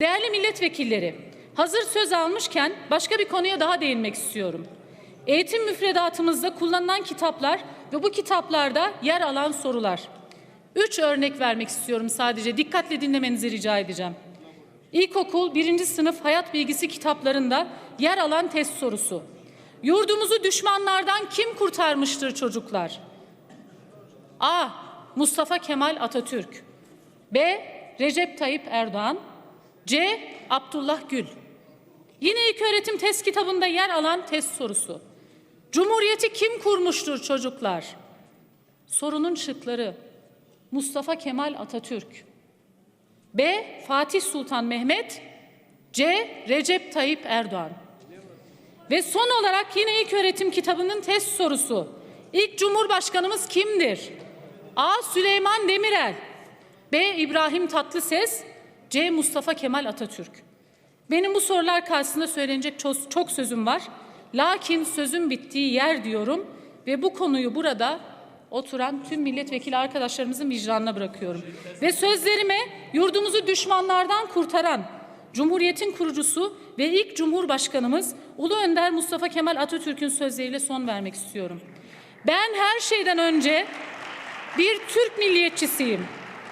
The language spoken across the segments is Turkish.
Değerli milletvekilleri, hazır söz almışken başka bir konuya daha değinmek istiyorum. Eğitim müfredatımızda kullanılan kitaplar ve bu kitaplarda yer alan sorular. Üç örnek vermek istiyorum sadece. Dikkatle dinlemenizi rica edeceğim. İlkokul birinci sınıf hayat bilgisi kitaplarında yer alan test sorusu. Yurdumuzu düşmanlardan kim kurtarmıştır çocuklar? A. Mustafa Kemal Atatürk B. Recep Tayyip Erdoğan C. Abdullah Gül Yine ilk öğretim test kitabında yer alan test sorusu. Cumhuriyeti kim kurmuştur çocuklar? Sorunun şıkları Mustafa Kemal Atatürk B. Fatih Sultan Mehmet C. Recep Tayyip Erdoğan Ve son olarak yine ilk öğretim kitabının test sorusu. İlk Cumhurbaşkanımız kimdir? A. Süleyman Demirel B. İbrahim Tatlıses C. Mustafa Kemal Atatürk benim bu sorular karşısında söylenecek çok, çok sözüm var. Lakin sözün bittiği yer diyorum ve bu konuyu burada oturan tüm milletvekili arkadaşlarımızın vicdanına bırakıyorum. Ve sözlerime yurdumuzu düşmanlardan kurtaran Cumhuriyetin kurucusu ve ilk Cumhurbaşkanımız Ulu Önder Mustafa Kemal Atatürk'ün sözleriyle son vermek istiyorum. Ben her şeyden önce bir Türk milliyetçisiyim.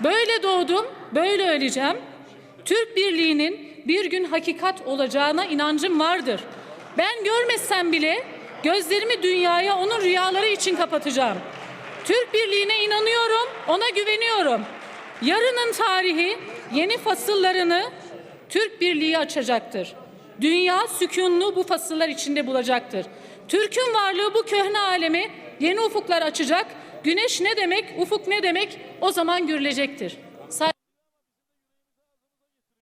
Böyle doğdum, böyle öleceğim. Türk birliğinin bir gün hakikat olacağına inancım vardır. Ben görmesem bile gözlerimi dünyaya onun rüyaları için kapatacağım. Türk birliğine inanıyorum, ona güveniyorum. Yarının tarihi yeni fasıllarını Türk birliği açacaktır. Dünya sükunlu bu fasıllar içinde bulacaktır. Türk'ün varlığı bu köhne alemi yeni ufuklar açacak. Güneş ne demek, ufuk ne demek o zaman görülecektir.